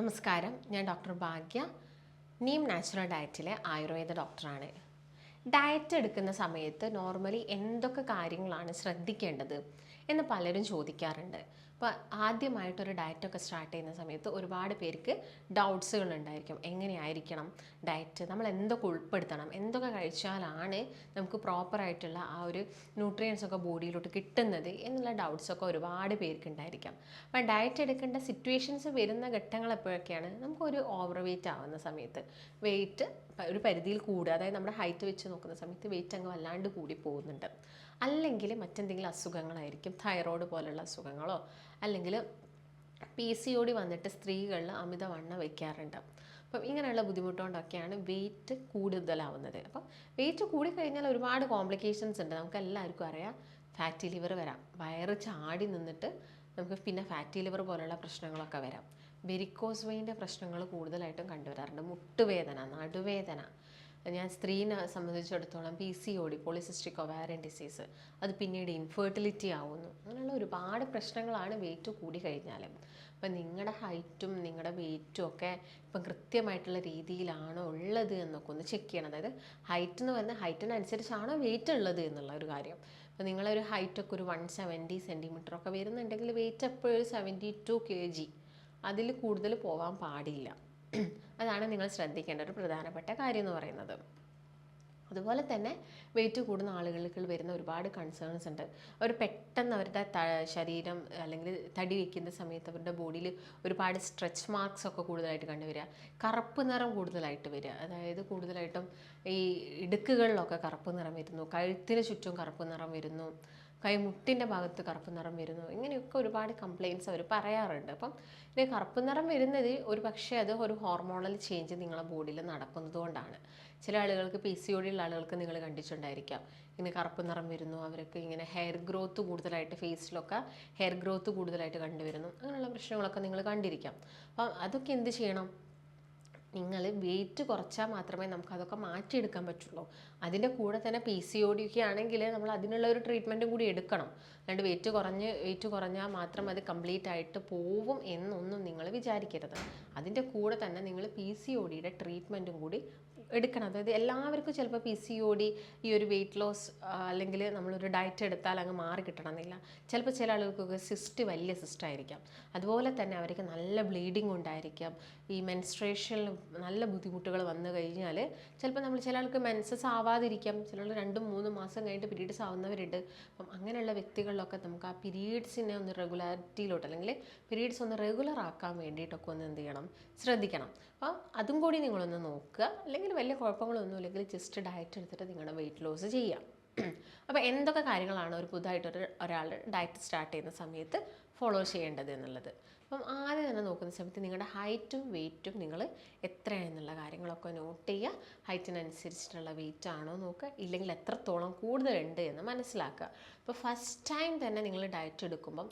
നമസ്കാരം. ഞാൻ ഡോക്ടർ ഭാഗ്യ. നീം നാച്ചുറൽ ഡയറ്റിലെ ആയുർവേദ ഡോക്ടറാണ്. ഡയറ്റ് എടുക്കുന്ന സമയത്ത് നോർമലി എന്തൊക്കെ കാര്യങ്ങളാണ് ശ്രദ്ധിക്കേണ്ടത് എന്ന് പലരും ചോദിക്കാറുണ്ട്. അപ്പോൾ ആദ്യമായിട്ടൊരു ഡയറ്റൊക്കെ സ്റ്റാർട്ട് ചെയ്യുന്ന സമയത്ത് ഒരുപാട് പേർക്ക് ഡൗട്ട്സുകൾ ഉണ്ടായിരിക്കും എങ്ങനെയായിരിക്കണം ഡയറ്റ് നമ്മൾ എന്തൊക്കെ ഉൾപ്പെടുത്തണം? എന്തൊക്കെ കഴിച്ചാലാണ് നമുക്ക് പ്രോപ്പറായിട്ടുള്ള ആ ഒരു ന്യൂട്രിയൻസ് ഒക്കെ ബോഡിയിലോട്ട് കിട്ടുന്നത് എന്നുള്ള ഡൗട്ട്സൊക്കെ ഒരുപാട് പേർക്ക് ഉണ്ടായിരിക്കാം അപ്പം ഡയറ്റ് എടുക്കേണ്ട സിറ്റുവേഷൻസ് വരുന്ന ഘട്ടങ്ങൾ എപ്പോഴൊക്കെയാണ്? നമുക്കൊരു ഓവർ വെയിറ്റ് ആവുന്ന സമയത്ത്. വെയിറ്റ് ഒരു പരിധിയിൽ കൂടുക. അതായത് നമ്മുടെ ഹൈറ്റ് വെച്ച് നോക്കുന്ന സമയത്ത് വെയിറ്റ് അങ്ങ് വല്ലാണ്ട് കൂടി പോകുന്നുണ്ട്. അല്ലെങ്കിൽ മറ്റെന്തെങ്കിലും അസുഖങ്ങളായിരിക്കും തൈറോയ്ഡ് പോലുള്ള അസുഖങ്ങളോ അല്ലെങ്കിൽ പി സി ഒ ഡി വന്നിട്ട് സ്ത്രീകളിൽ അമിതവണ്ണം വയ്ക്കാറുണ്ട്. അപ്പം ഇങ്ങനെയുള്ള ബുദ്ധിമുട്ടുകൊണ്ടൊക്കെയാണ് വെയിറ്റ് കൂടുതലാവുന്നത്. അപ്പം വെയിറ്റ് കൂടിക്കഴിഞ്ഞാൽ ഒരുപാട് കോംപ്ലിക്കേഷൻസ് ഉണ്ട്. നമുക്ക് എല്ലാവർക്കും അറിയാം ഫാറ്റി ലിവർ വരാം. വയറ് ചാടി നിന്നിട്ട് നമുക്ക് പിന്നെ ഫാറ്റി ലിവർ പോലുള്ള പ്രശ്നങ്ങളൊക്കെ വരാം. വെരിക്കോസ് വെയിന്റെ പ്രശ്നങ്ങൾ കൂടുതലായിട്ടും കണ്ടുവരാറുണ്ട്. മുട്ടുവേദന നടുവേദന ഞാൻ സ്ത്രീനെ സംബന്ധിച്ചിടത്തോളം P C D polycystic ovarian disease അത് പിന്നീട് ഇൻഫെർട്ടിലിറ്റി ആവുന്നു. അങ്ങനെയുള്ള ഒരുപാട് പ്രശ്നങ്ങളാണ് വെയിറ്റ് കൂടി കഴിഞ്ഞാൽ അപ്പം നിങ്ങളുടെ ഹൈറ്റും നിങ്ങളുടെ വെയിറ്റും ഒക്കെ ഇപ്പം കൃത്യമായിട്ടുള്ള രീതിയിലാണോ ഉള്ളത് എന്നൊക്കെ ഒന്ന് ചെക്ക് ചെയ്യണം. അതായത് ഹൈറ്റ് എന്ന് പറഞ്ഞാൽ ഹൈറ്റിനനുസരിച്ചാണോ വെയിറ്റ് ഉള്ളത് എന്നുള്ള ഒരു കാര്യം. അപ്പോൾ നിങ്ങളൊരു ഹൈറ്റൊക്കെ ഒരു വൺ സെവന്റി സെന്റിമീറ്റർ ഒക്കെ വരുന്നുണ്ടെങ്കിൽ വെയിറ്റ് എപ്പോഴും സെവന്റി ടു കെ ജി അതിൽ കൂടുതൽ പോകാൻ പാടില്ല. അതാണ് നിങ്ങൾ ശ്രദ്ധിക്കേണ്ട ഒരു പ്രധാനപ്പെട്ട കാര്യം എന്ന് പറയുന്നത്. അതുപോലെ തന്നെ വെയിറ്റ് കൂടുന്ന ആളുകൾക്ക് വരുന്ന ഒരുപാട് കൺസേൺസ് ഉണ്ട്. അവർ പെട്ടെന്ന് അവരുടെ ശരീരം അല്ലെങ്കിൽ തടി വയ്ക്കുന്ന സമയത്ത് അവരുടെ ബോഡിയിൽ ഒരുപാട് സ്ട്രെച്ച് മാർക്സ് ഒക്കെ കൂടുതലായിട്ട് കണ്ടുവരിക. കറുപ്പ് നിറം കൂടുതലായിട്ട് വരിക. അതായത് കൂടുതലായിട്ടും ഈ ഇടുക്കുകളിലൊക്കെ കറുപ്പ് നിറം വരുന്നു. കഴുത്തിന് ചുറ്റും കറുപ്പ് നിറം വരുന്നു. കൈമുട്ടിന്റെ ഭാഗത്ത് കറുപ്പ് നിറം വരുന്നു. ഇങ്ങനെയൊക്കെ ഒരുപാട് കംപ്ലയിൻസ് അവർ പറയാറുണ്ട്. അപ്പം ഇത് കറുപ്പ് നിറം വരുന്നത് ഒരു പക്ഷേ അത് ഒരു ഹോർമോണൽ ചേഞ്ച് നിങ്ങളെ ബോഡിയിൽ നടക്കുന്നത് കൊണ്ടാണ്. ചില ആളുകൾക്ക് പി സി ഒടിയുള്ള ആളുകൾക്ക് നിങ്ങൾ കണ്ടിട്ടുണ്ടായിരിക്കാം. ഇങ്ങനെ കറുപ്പ് നിറം വരുന്നു. അവർക്ക് ഇങ്ങനെ ഹെയർ ഗ്രോത്ത് കൂടുതലായിട്ട് ഫേസിലൊക്കെ ഹെയർ ഗ്രോത്ത് കൂടുതലായിട്ട് കണ്ടുവരുന്നു. അങ്ങനെയുള്ള പ്രശ്നങ്ങളൊക്കെ നിങ്ങൾ കണ്ടിരിക്കാം. അപ്പം അതൊക്കെ എന്ത് ചെയ്യണം? നിങ്ങൾ വെയിറ്റ് കുറച്ചാൽ മാത്രമേ നമുക്ക് അതൊക്കെ മാറ്റിയെടുക്കാൻ പറ്റുള്ളൂ. അതിന്റെ കൂടെ തന്നെ പി സി ഒ ഡി ഒക്കെ ആണെങ്കിൽ നമ്മൾ അതിനുള്ള ഒരു ട്രീറ്റ്മെന്റും കൂടി എടുക്കണം. അല്ലാണ്ട് വെയിറ്റ് കുറഞ്ഞ് വെയിറ്റ് കുറഞ്ഞാൽ മാത്രം അത് കംപ്ലീറ്റ് ആയിട്ട് പോവും എന്നൊന്നും നിങ്ങൾ വിചാരിക്കരുത്. അതിന്റെ കൂടെ തന്നെ നിങ്ങൾ പി സി ഒ ഡിയുടെ ട്രീറ്റ്മെന്റും കൂടി എടുക്കണം. അതായത് എല്ലാവർക്കും ചിലപ്പോൾ പി സി ഒ ഡി ഈ ഒരു വെയിറ്റ് ലോസ് അല്ലെങ്കിൽ നമ്മളൊരു ഡയറ്റ് എടുത്താൽ അങ്ങ് മാറി കിട്ടണമെന്നില്ല. ചിലപ്പോൾ ചില ആളുകൾക്കൊക്കെ സിസ്റ്റ് വലിയ സിസ്റ്റ് ആയിരിക്കാം. അതുപോലെ തന്നെ അവർക്ക് നല്ല ബ്ലീഡിങ് ഉണ്ടായിരിക്കാം. ഈ മെൻസ്ട്രേഷനിൽ നല്ല ബുദ്ധിമുട്ടുകൾ വന്നു കഴിഞ്ഞാൽ ചിലപ്പോൾ നമ്മൾ ചില ആൾക്ക് മെൻസസ് ആവാതിരിക്കാം. ചില ആൾ രണ്ടും മൂന്നും മാസം കഴിഞ്ഞിട്ട് പീരീഡ്സ് ആവുന്നവരുണ്ട് അപ്പം അങ്ങനെയുള്ള വ്യക്തികളിലൊക്കെ നമുക്ക് ആ പീരീഡ്സിനെ ഒന്ന് റെഗുലാരിറ്റിയിലോട്ട് അല്ലെങ്കിൽ പീരീഡ്സ് ഒന്ന് റെഗുലർ ആക്കാൻ വേണ്ടിയിട്ടൊക്കെ ഒന്ന് എന്ത് ചെയ്യണം? ശ്രദ്ധിക്കണം. അപ്പം അതും കൂടി നിങ്ങളൊന്ന് നോക്കുക. അല്ലെങ്കിൽ വലിയ കുഴപ്പങ്ങളൊന്നും ഇല്ലെങ്കിൽ ജസ്റ്റ് ഡയറ്റ് എടുത്തിട്ട് നിങ്ങളുടെ വെയിറ്റ് ലോസ് ചെയ്യാം. അപ്പോൾ എന്തൊക്കെ കാര്യങ്ങളാണ് ഒരു പുതുതായിട്ടൊരു ഒരാൾ ഡയറ്റ് സ്റ്റാർട്ട് ചെയ്യുന്ന സമയത്ത് ഫോളോ ചെയ്യേണ്ടത് എന്നുള്ളത്? അപ്പം ആദ്യം തന്നെ നോക്കുന്ന സമയത്ത് നിങ്ങളുടെ ഹൈറ്റും വെയിറ്റും നിങ്ങൾ എത്രയാണെന്നുള്ള കാര്യങ്ങളൊക്കെ നോട്ട് ചെയ്യുക. ഹൈറ്റിനനുസരിച്ചിട്ടുള്ള വെയിറ്റ് ആണോ നോക്കുക. ഇല്ലെങ്കിൽ എത്രത്തോളം കൂടുതലുണ്ട് എന്ന് മനസ്സിലാക്കുക. അപ്പോൾ ഫസ്റ്റ് ടൈം തന്നെ നിങ്ങൾ ഡയറ്റ് എടുക്കുമ്പം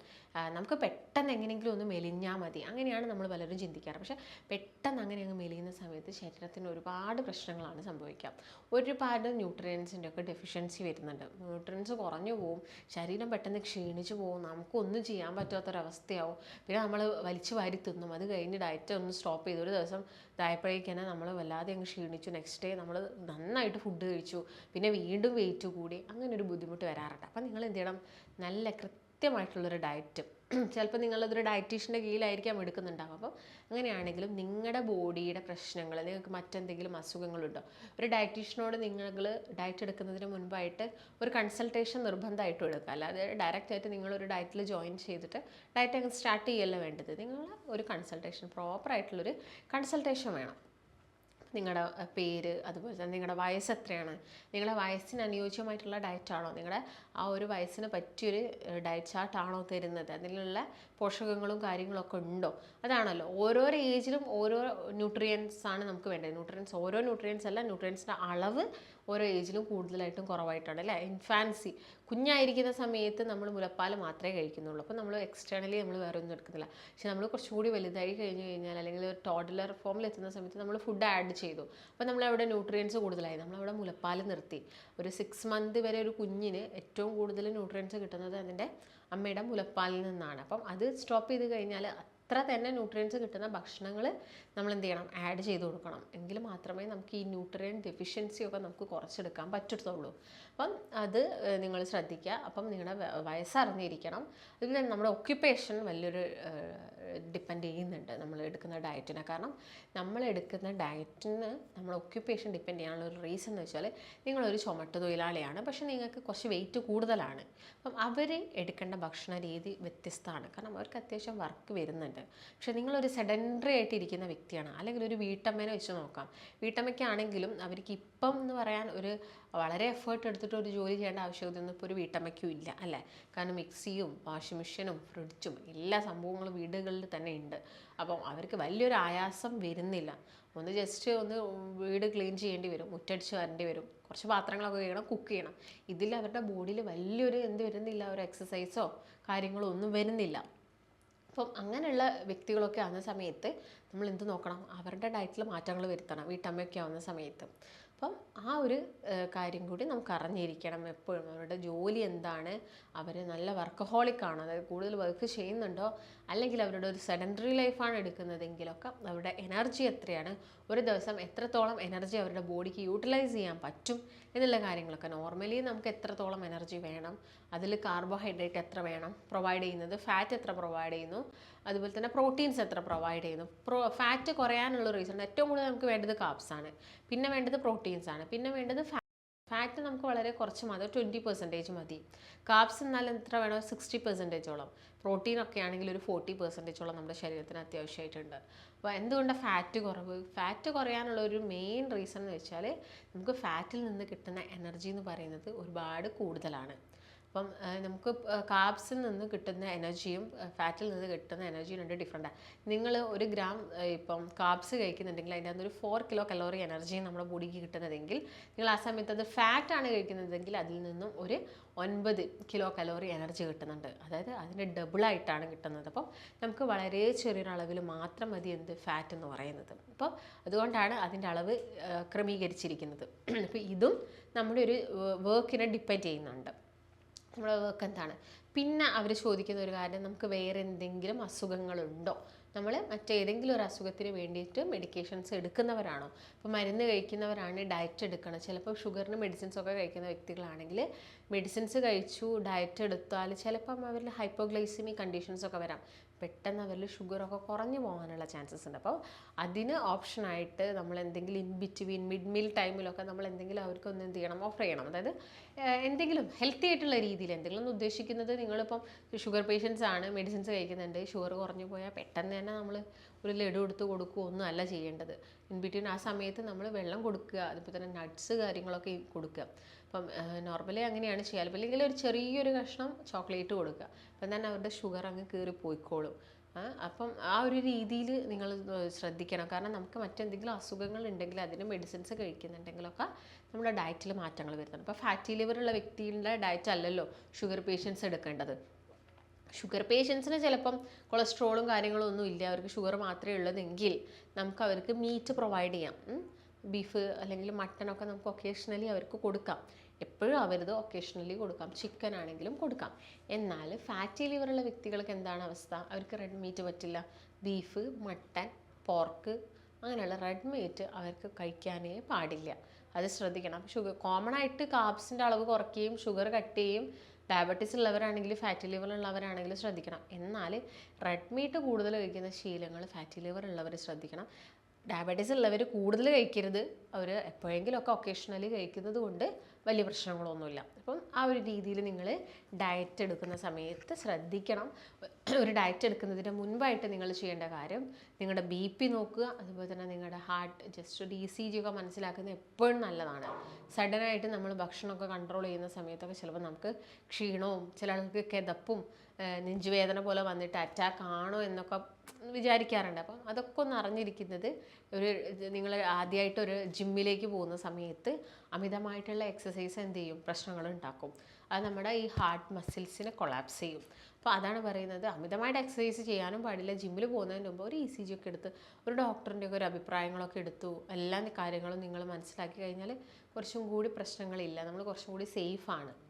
നമുക്ക് പെട്ടെന്ന് എങ്ങനെയെങ്കിലും ഒന്ന് മെലിഞ്ഞാൽ മതി. അങ്ങനെയാണ് നമ്മൾ പലരും ചിന്തിക്കാറ്. പക്ഷേ പെട്ടെന്ന് അങ്ങനെ അങ്ങ് മെലിയുന്ന സമയത്ത് ശരീരത്തിന് ഒരുപാട് പ്രശ്നങ്ങളാണ് സംഭവിക്കുക ഒരുപാട് ന്യൂട്രിയൻസിന്റെ ഒക്കെ ഡെഫിഷ്യൻസി വരുന്നുണ്ട്. ന്യൂട്രിയൻസ് കുറഞ്ഞു പോവും. ശരീരം പെട്ടെന്ന് ക്ഷീണിച്ചു പോകും നമുക്കൊന്നും ചെയ്യാൻ പറ്റാത്തൊരവസ്ഥയാവും. പിന്നെ നമ്മൾ വലിച്ചു വാരി തിന്നും. അത് കഴിഞ്ഞ് ഡയറ്റ് ഒന്ന് സ്റ്റോപ്പ് ചെയ്തു ഒരു ദിവസം ഇതായപ്പോഴേക്കന്നെ നമ്മൾ വല്ലാതെ അങ്ങ് ക്ഷീണിച്ചു. നെക്സ്റ്റ് ഡേ നമ്മൾ നന്നായിട്ട് ഫുഡ് കഴിച്ചു. പിന്നെ വീണ്ടും വെയിറ്റ് കൂടി. അങ്ങനെ ഒരു ബുദ്ധിമുട്ട് വരാറുണ്ട്. അപ്പം നിങ്ങൾ എന്ത് ചെയ്യണം? നല്ല കൃത്യമായിട്ടുള്ളൊരു ഡയറ്റ് ചിലപ്പോൾ നിങ്ങളതൊരു ഡയറ്റീഷ്യന്റെ കീഴിലായിരിക്കാം എടുക്കുന്നുണ്ടാവും അപ്പം അങ്ങനെയാണെങ്കിലും നിങ്ങളുടെ ബോഡിയുടെ പ്രശ്നങ്ങൾ നിങ്ങൾക്ക് മറ്റെന്തെങ്കിലും അസുഖങ്ങളുണ്ടോ? ഒരു ഡയറ്റീഷ്യനോട് നിങ്ങൾ ഡയറ്റ് എടുക്കുന്നതിന് മുൻപായിട്ട് ഒരു കൺസൾട്ടേഷൻ നിർബന്ധമായിട്ടും എടുക്കുക. അല്ലാതെ ഡയറക്റ്റ് ആയിട്ട് നിങ്ങളൊരു ഡയറ്റിൽ ജോയിൻ ചെയ്തിട്ട് ഡയറ്റ് അങ്ങ് സ്റ്റാർട്ട് ചെയ്യല്ല വേണ്ടത്? നിങ്ങൾ ഒരു കൺസൾട്ടേഷൻ പ്രോപ്പറായിട്ടുള്ളൊരു കൺസൾട്ടേഷൻ വേണം. നിങ്ങളുടെ പേര് അതുപോലെ തന്നെ നിങ്ങളുടെ വയസ്സ് എത്രയാണ്? നിങ്ങളുടെ വയസ്സിന് അനുയോജ്യമായിട്ടുള്ള ഡയറ്റാണോ നിങ്ങളുടെ ആ ഒരു വയസ്സിന് പറ്റിയൊരു ഡയറ്റ് ചാർട്ടാണോ തരുന്നത്? അതിലുള്ള പോഷകങ്ങളും കാര്യങ്ങളൊക്കെ ഉണ്ടോ? അതാണല്ലോ. ഓരോരോ ഏജിലും ഓരോ ന്യൂട്രിയൻസ് ആണ് നമുക്ക് വേണ്ടത്. ന്യൂട്രിയൻസ് ഓരോ ന്യൂട്രിയൻസ് അല്ല ന്യൂട്രിയൻസിന്റെ അളവ് ഓരോ ഏജിലും കൂടുതലായിട്ടും കുറവായിട്ടാണ് അല്ലേ? ഇൻഫാൻസി കുഞ്ഞായിരിക്കുന്ന സമയത്ത് നമ്മൾ മുലപ്പാൽ മാത്രമേ കഴിക്കുന്നുള്ളൂ. അപ്പോൾ നമ്മൾ എക്സ്റ്റേണലി നമ്മൾ വേറെ ഒന്നും എടുക്കുന്നില്ല. പക്ഷെ നമ്മൾ കുറച്ചുകൂടി വലുതായി കഴിഞ്ഞ് കഴിഞ്ഞാൽ അല്ലെങ്കിൽ ടോഡലർ ഫോമിൽ എത്തുന്ന സമയത്ത് നമ്മൾ ഫുഡ് ആഡ് ചെയ്തു. അപ്പോൾ നമ്മൾ അവിടെ ന്യൂട്രിയൻസ് കൂടുതലായി. നമ്മളവിടെ മുലപ്പാൽ നിർത്തി. ഒരു സിക്സ് മന്ത് വരെ ഒരു കുഞ്ഞിന് ഏറ്റവും കൂടുതൽ ന്യൂട്രിയൻസ് കിട്ടുന്നത് അതിന്റെ അമ്മയുടെ മുലപ്പാലിൽ നിന്നാണ്. അപ്പം അത് സ്റ്റോപ്പ് ചെയ്ത് കഴിഞ്ഞാൽ അത്ര തന്നെ ന്യൂട്രിയൻസ് കിട്ടുന്ന ഭക്ഷണങ്ങൾ നമ്മൾ എന്ത് ചെയ്യണം? ആഡ് ചെയ്ത് കൊടുക്കണം. എങ്കിൽ മാത്രമേ നമുക്ക് ഈ ന്യൂട്രിയൻ ഡെഫിഷ്യൻസി ഒക്കെ നമുക്ക് കുറച്ചെടുക്കാൻ പറ്റത്തുള്ളൂ. അപ്പം അത് നിങ്ങൾ ശ്രദ്ധിക്കുക. അപ്പം നിങ്ങളുടെ വയസ്സറിഞ്ഞിരിക്കണം. അതുപോലെ നമ്മുടെ ഒക്യുപ്പേഷൻ വലിയൊരു ഡിപ്പെൻഡ് ചെയ്യുന്നുണ്ട് നമ്മൾ എടുക്കുന്ന ഡയറ്റിനെ കാരണം നമ്മൾ എടുക്കുന്ന ഡയറ്റിന് നമ്മൾ ഒക്യുപ്പേഷൻ ഡിപ്പെൻഡ് ചെയ്യാനുള്ള ഒരു റീസൺ എന്ന് വെച്ചാൽ നിങ്ങളൊരു ചുമട്ട് തൊഴിലാളിയാണ്. പക്ഷെ നിങ്ങൾക്ക് കുറച്ച് വെയിറ്റ് കൂടുതലാണ്. അപ്പം അവർ എടുക്കേണ്ട ഭക്ഷണ രീതി വ്യത്യസ്തമാണ്. കാരണം അവർക്ക് അത്യാവശ്യം വർക്ക് വരുന്നുണ്ട്. പക്ഷേ നിങ്ങളൊരു സെഡൻഡറി ആയിട്ട് ഇരിക്കുന്ന വ്യക്തിയാണ്. അല്ലെങ്കിൽ ഒരു വീട്ടമ്മേനെ വെച്ച് നോക്കാം. വീട്ടമ്മയ്ക്കാണെങ്കിലും അവർക്ക് ഇപ്പം എന്ന് പറയാൻ ഒരു വളരെ എഫേർട്ട് എടുത്തിട്ട് ഒരു ജോലി ചെയ്യേണ്ട ആവശ്യമൊന്നും ഇപ്പോൾ ഒരു വീട്ടമ്മയ്ക്കും ഇല്ല അല്ലേ? കാരണം മിക്സിയും വാഷിംഗ് മെഷീനും ഫ്രിഡ്ജും എല്ലാ സംഭവങ്ങളും വീടുകളിൽ തന്നെ ഉണ്ട്. അപ്പം അവർക്ക് വലിയൊരു ആയാസം വരുന്നില്ല. ഒന്ന് ജസ്റ്റ് ഒന്ന് വീട് ക്ലീൻ ചെയ്യേണ്ടി വരും മുറ്റടിച്ച് വരേണ്ടി വരും. കുറച്ച് പാത്രങ്ങളൊക്കെ ചെയ്യണം കുക്ക് ചെയ്യണം. ഇതിൽ അവരുടെ ബോഡിയിൽ വലിയൊരു എന്ത് വരുന്നില്ല ഒരു എക്സസൈസോ കാര്യങ്ങളോ ഒന്നും വരുന്നില്ല. അപ്പം അങ്ങനെയുള്ള വ്യക്തികളൊക്കെ ആവുന്ന സമയത്ത് നമ്മൾ എന്ത് നോക്കണം? അവരുടെ ഡയറ്റിൽ മാറ്റങ്ങൾ വരുത്തണം വീട്ടമ്മയൊക്കെ ആവുന്ന സമയത്ത്. അപ്പം ആ ഒരു കാര്യം കൂടി നമുക്ക് അറിഞ്ഞിരിക്കണം എപ്പോഴും. അവരുടെ ജോലി എന്താണ്? അവർ നല്ല വർക്കഹോളിക് ആണ്? അതായത് കൂടുതൽ വർക്ക് ചെയ്യുന്നുണ്ടോ? അല്ലെങ്കിൽ അവരുടെ ഒരു സെഡൻഡറി ലൈഫാണ് എടുക്കുന്നതെങ്കിലൊക്കെ അവരുടെ എനർജി എത്രയാണ്? ഒരു ദിവസം എത്രത്തോളം എനർജി അവരുടെ ബോഡിക്ക് യൂട്ടിലൈസ് ചെയ്യാൻ പറ്റും? എന്നുള്ള കാര്യങ്ങളൊക്കെ. നോർമലി നമുക്ക് എത്രത്തോളം എനർജി വേണം? അതിൽ കാർബോഹൈഡ്രേറ്റ് എത്ര വേണം? പ്രൊവൈഡ് ചെയ്യുന്നത് ഫാറ്റ് എത്ര പ്രൊവൈഡ് ചെയ്യുന്നു? അതുപോലെ തന്നെ പ്രോട്ടീൻസ് എത്ര പ്രൊവൈഡ് ചെയ്യുന്നു? പ്രോ ഫാറ്റ് കുറയാനുള്ള റീസൺ ഏറ്റവും കൂടുതൽ നമുക്ക് വേണ്ടത് കാപ്സാണ് പിന്നെ വേണ്ടത് പ്രോട്ടീൻസാണ് പിന്നെ വേണ്ടത് ഫാറ്റ് നമുക്ക് വളരെ കുറച്ച് മതി. ട്വന്റി പെർസെന്റേജ് മതി. കാപ്സ് എന്നാൽ എത്ര വേണോ സിക്സ്റ്റി പെർസെന്റേജോളം പ്രോട്ടീൻ ഒക്കെ ആണെങ്കിൽ ഒരു ഫോർട്ടി പെർസെന്റേജോളം നമ്മുടെ ശരീരത്തിന് അത്യാവശ്യമായിട്ടുണ്ട്. അപ്പോൾ എന്തുകൊണ്ടാണ് ഫാറ്റ് കുറവ്? ഫാറ്റ് കുറയാനുള്ള ഒരു മെയിൻ റീസൺ എന്ന് വെച്ചാൽ നമുക്ക് ഫാറ്റിൽ നിന്ന് കിട്ടുന്ന എനർജി എന്ന് പറയുന്നത് ഒരുപാട് കൂടുതലാണ്. അപ്പം നമുക്ക് കാബ്സിൽ നിന്ന് കിട്ടുന്ന എനർജിയും ഫാറ്റിൽ നിന്ന് കിട്ടുന്ന എനർജിയും രണ്ട് ഡിഫറെന്റാണ് നിങ്ങൾ ഒരു ഗ്രാം ഇപ്പം കാബ്സ് കഴിക്കുന്നുണ്ടെങ്കിൽ അതിന്റെ അകത്ത് ഒരു ഫോർ കിലോ കലോറി എനർജി നമ്മുടെ ബോഡിക്ക് കിട്ടുന്നതെങ്കിൽ നിങ്ങൾ ആ സമയത്ത് അത് ഫാറ്റാണ് കഴിക്കുന്നതെങ്കിൽ അതിൽ നിന്നും ഒരു ഒൻപത് കിലോ കലോറി എനർജി കിട്ടുന്നുണ്ട്. അതായത് അതിന്റെ ഡബിളായിട്ടാണ് കിട്ടുന്നത്. അപ്പം നമുക്ക് വളരെ ചെറിയൊരളവിൽ മാത്രം മതി എന്ത് ഫാറ്റ് എന്ന് പറയുന്നത്. അപ്പോൾ അതുകൊണ്ടാണ് അതിന്റെ അളവ് ക്രമീകരിച്ചിരിക്കുന്നത്. അപ്പോൾ ഇതും നമ്മുടെ ഒരു വർക്കിനെ ഡിപ്പെൻഡ് ചെയ്യുന്നുണ്ട്. നമ്മുടെ വർക്ക് എന്താണ്? പിന്നെ അവർ ചോദിക്കുന്ന ഒരു കാര്യം നമുക്ക് വേറെ എന്തെങ്കിലും അസുഖങ്ങളുണ്ടോ? നമ്മൾ മറ്റേതെങ്കിലും ഒരു അസുഖത്തിന് വേണ്ടിയിട്ട് മെഡിക്കേഷൻസ് എടുക്കുന്നവരാണോ? ഇപ്പോൾ മരുന്ന് കഴിക്കുന്നവരാണ് ഡയറ്റ് എടുക്കണം ചിലപ്പോൾ ഷുഗറിന് മെഡിസിൻസ് ഒക്കെ കഴിക്കുന്ന വ്യക്തികളാണെങ്കിൽ മെഡിസിൻസ് കഴിച്ചു ഡയറ്റ് എടുത്താൽ ചിലപ്പം അവരിൽ ഹൈപ്പോഗ്ലൈസിമി കണ്ടീഷൻസ് ഒക്കെ വരാം. പെട്ടെന്ന് അവരിൽ ഷുഗറൊക്കെ കുറഞ്ഞു പോകാനുള്ള ചാൻസസ് ഉണ്ട്. അപ്പോൾ അതിന് ഓപ്ഷനായിട്ട് നമ്മൾ എന്തെങ്കിലും ഇൻ ബിറ്റ്വീൻ മിഡ് മീൽ ടൈമിലൊക്കെ നമ്മൾ എന്തെങ്കിലും അവർക്ക് ഒന്ന് എന്ത് ചെയ്യണം ഓഫർ ചെയ്യണം. അതായത് എന്തെങ്കിലും ഹെൽത്തി ആയിട്ടുള്ള രീതിയിൽ എന്തെങ്കിലും ഒന്ന് ഉദ്ദേശിക്കുന്നത് നിങ്ങളിപ്പം ഷുഗർ പേഷ്യൻസ് ആണ് മെഡിസിൻസ് കഴിക്കുന്നുണ്ട് ഷുഗർ കുറഞ്ഞു പോയാൽ പെട്ടെന്ന് തന്നെ നമ്മൾ ഒരു ലഡു എടുത്ത് കൊടുക്കുക ഒന്നും അല്ല ചെയ്യേണ്ടത്. ഇൻ ബിറ്റ്വീൻ ആ സമയത്ത് നമ്മൾ വെള്ളം കൊടുക്കുക അതുപോലെ തന്നെ നട്ട്സ് കാര്യങ്ങളൊക്കെ കൊടുക്കുക. അപ്പം നോർമലി അങ്ങനെയാണ് ചെയ്യാറ്. അല്ലെങ്കിൽ ഒരു ചെറിയൊരു കഷ്ണം ചോക്ലേറ്റ് കൊടുക്കുക. അപ്പം തന്നെ അവരുടെ ഷുഗർ അങ്ങ് കയറി പോയിക്കോളും. അപ്പം ആ ഒരു രീതിയിൽ നിങ്ങൾ ശ്രദ്ധിക്കണം. കാരണം നമുക്ക് മറ്റെന്തെങ്കിലും അസുഖങ്ങൾ ഉണ്ടെങ്കിൽ അതിന് മെഡിസിൻസ് കഴിക്കുന്നുണ്ടെങ്കിലൊക്കെ നമ്മുടെ ഡയറ്റിൽ മാറ്റങ്ങൾ വരുന്നുണ്ട്. അപ്പോൾ ഫാറ്റി ലിവറുള്ള വ്യക്തിയുടെ ഡയറ്റ് അല്ലല്ലോ ഷുഗർ പേഷ്യൻസ് എടുക്കേണ്ടത്. ഷുഗർ പേഷ്യൻസിന് ചിലപ്പം കൊളസ്ട്രോളും കാര്യങ്ങളും ഒന്നും ഇല്ല. അവർക്ക് ഷുഗർ മാത്രമേ ഉള്ളതെങ്കിൽ നമുക്ക് അവർക്ക് മീറ്റ് പ്രൊവൈഡ് ചെയ്യാം. ബീഫ് അല്ലെങ്കിൽ മട്ടനൊക്കെ നമുക്ക് ഒക്കേഷണലി അവർക്ക് കൊടുക്കാം. എപ്പോഴും അവരത് ഒക്കേഷണലി കൊടുക്കാം. ചിക്കൻ ആണെങ്കിലും കൊടുക്കാം. എന്നാൽ ഫാറ്റി ലിവറുള്ള വ്യക്തികൾക്ക് എന്താണ് അവസ്ഥ? അവർക്ക് റെഡ് മീറ്റ് പറ്റില്ല. ബീഫ് മട്ടൻ പോർക്ക് അങ്ങനെയുള്ള റെഡ് മീറ്റ് അവർക്ക് കഴിക്കാനേ പാടില്ല. അത് ശ്രദ്ധിക്കണം. ഷുഗർ കോമൺ ആയിട്ട് കാബ്സിന്റെ അളവ് കുറയ്ക്കുകയും ഷുഗർ കട്ട് ചെയ്യും. ഡയബറ്റീസ് ഉള്ളവരാണെങ്കിൽ ഫാറ്റി ലിവർ ഉള്ളവരാണെങ്കിൽ ശ്രദ്ധിക്കണം. എന്നാൽ റെഡ് മീറ്റ് കൂടുതൽ കഴിക്കുന്ന ശീലങ്ങൾ ഫാറ്റി ലിവർ ഉള്ളവർ ശ്രദ്ധിക്കണം. ഡയബറ്റീസ് ഉള്ളവർ കൂടുതൽ കഴിക്കരുത്. അവർ എപ്പോഴെങ്കിലുമൊക്കെ ഒക്കേഷണലി കഴിക്കുന്നത് കൊണ്ട് വലിയ പ്രശ്നങ്ങളൊന്നുമില്ല. അപ്പം ആ ഒരു രീതിയിൽ നിങ്ങൾ ഡയറ്റ് എടുക്കുന്ന സമയത്ത് ശ്രദ്ധിക്കണം. ഒരു ഡയറ്റ് എടുക്കുന്നതിന് മുൻപായിട്ട് നിങ്ങൾ ചെയ്യേണ്ട കാര്യം നിങ്ങളുടെ ബി പി നോക്കുക. അതുപോലെ തന്നെ നിങ്ങളുടെ ഹാർട്ട് ജസ്റ്റ് ഒരു ഇ സി ജി ഒക്കെ മനസ്സിലാക്കുന്നത് എപ്പോഴും നല്ലതാണ്. സഡനായിട്ട് നമ്മൾ ഭക്ഷണമൊക്കെ കൺട്രോൾ ചെയ്യുന്ന സമയത്തൊക്കെ ചിലപ്പോൾ നമുക്ക് ക്ഷീണവും ചില ആൾക്ക് കിതപ്പും നെഞ്ചുവേദന പോലെ വന്നിട്ട് അറ്റാക്ക് ആണോ എന്നൊക്കെ വിചാരിക്കാറുണ്ട്. അപ്പം അതൊക്കെ ഒന്ന് അറിഞ്ഞിരിക്കുന്നത് ഒരു നിങ്ങൾ ആദ്യമായിട്ട് ഒരു ജിമ്മിലേക്ക് പോകുന്ന സമയത്ത് അമിതമായിട്ടുള്ള എക്സസൈസ് എന്ത് ചെയ്യും? പ്രശ്നങ്ങൾ ഉണ്ടാക്കും. അത് നമ്മുടെ ഈ ഹാർട്ട് മസിൽസിനെ കൊളാപ്സ് ചെയ്യും. അപ്പോൾ അതാണ് പറയുന്നത്. അമിതമായിട്ട് എക്സസൈസ് ചെയ്യാനും പാടില്ല. ജിമ്മിൽ പോകുന്നതിന് മുമ്പ് ഒരു ഇ സി ജി ഒക്കെ എടുത്ത് ഒരു ഡോക്ടറിന്റെ ഒരു അഭിപ്രായങ്ങളൊക്കെ എടുത്തു. എല്ലാ കാര്യങ്ങളും നിങ്ങൾ മനസ്സിലാക്കി കഴിഞ്ഞാൽ കുറച്ചും കൂടി പ്രശ്നങ്ങളില്ല. നമ്മൾ കുറച്ചും കൂടി സേഫാണ്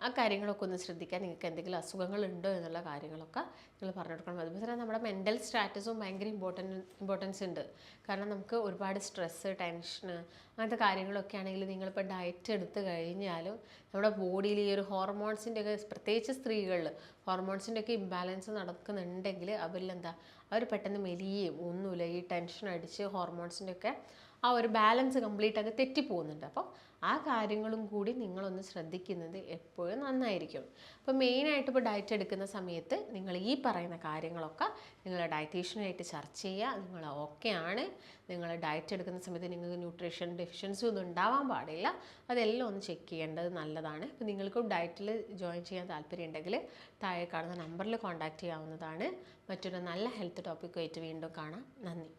ആ കാര്യങ്ങളൊക്കെ ഒന്ന് ശ്രദ്ധിക്കാൻ നിങ്ങൾക്ക് എന്തെങ്കിലും അസുഖങ്ങളുണ്ടോ എന്നുള്ള കാര്യങ്ങളൊക്കെ നിങ്ങൾ പറഞ്ഞു കൊടുക്കണം. അതുപോലെ തന്നെ നമ്മുടെ മെന്റൽ സ്റ്റാറ്റസും ഭയങ്കര ഇമ്പോർട്ടന്റ് ഇമ്പോർട്ടൻസ് ഉണ്ട്. കാരണം നമുക്ക് ഒരുപാട് സ്ട്രെസ്സ് ടെൻഷൻ അങ്ങനത്തെ കാര്യങ്ങളൊക്കെ ആണെങ്കിൽ നിങ്ങളിപ്പോൾ ഡയറ്റ് എടുത്ത് കഴിഞ്ഞാലും നമ്മുടെ ബോഡിയിൽ ഈ ഒരു ഹോർമോൺസിന്റെ ഒക്കെ പ്രത്യേകിച്ച് സ്ത്രീകളിൽ ഹോർമോൺസിന്റെ ഒക്കെ ഇംബാലൻസ് നടക്കുന്നുണ്ടെങ്കിൽ അവരിലെന്താ അവർ പെട്ടെന്ന് മെലിയും ഒന്നുമില്ല. ഈ ടെൻഷൻ അടിച്ച് ഹോർമോൺസിന്റെ ഒക്കെ ആ ഒരു ബാലൻസ് കംപ്ലീറ്റ് ആക്കി തെറ്റിപ്പോകുന്നുണ്ട്. അപ്പോൾ ആ കാര്യങ്ങളും കൂടി നിങ്ങളൊന്ന് ശ്രദ്ധിക്കുന്നത് എപ്പോഴും നന്നായിരിക്കും. അപ്പോൾ മെയിനായിട്ട് ഇപ്പോൾ ഡയറ്റ് എടുക്കുന്ന സമയത്ത് നിങ്ങൾ ഈ പറയുന്ന കാര്യങ്ങളൊക്കെ നിങ്ങൾ ഡയറ്റീഷ്യനായിട്ട് ചർച്ച ചെയ്യുക. നിങ്ങൾ ഓക്കെ ആണ്. നിങ്ങൾ ഡയറ്റ് എടുക്കുന്ന സമയത്ത് നിങ്ങൾക്ക് ന്യൂട്രീഷൻ ഡെഫിഷ്യൻസി ഒന്നും ഉണ്ടാവാൻ പാടില്ല. അതെല്ലാം ഒന്ന് ചെക്ക് ചെയ്യേണ്ടത് നല്ലതാണ്. ഇപ്പോൾ നിങ്ങൾക്ക് ഡയറ്റിൽ ജോയിൻ ചെയ്യാൻ താല്പര്യം ഉണ്ടെങ്കിൽ താഴെ കാണുന്ന നമ്പറിൽ കോൺടാക്റ്റ് ചെയ്യാവുന്നതാണ്. മറ്റൊരു നല്ല ഹെൽത്ത് ടോപ്പിക്കുമായിട്ട് വീണ്ടും കാണാം. നന്ദി.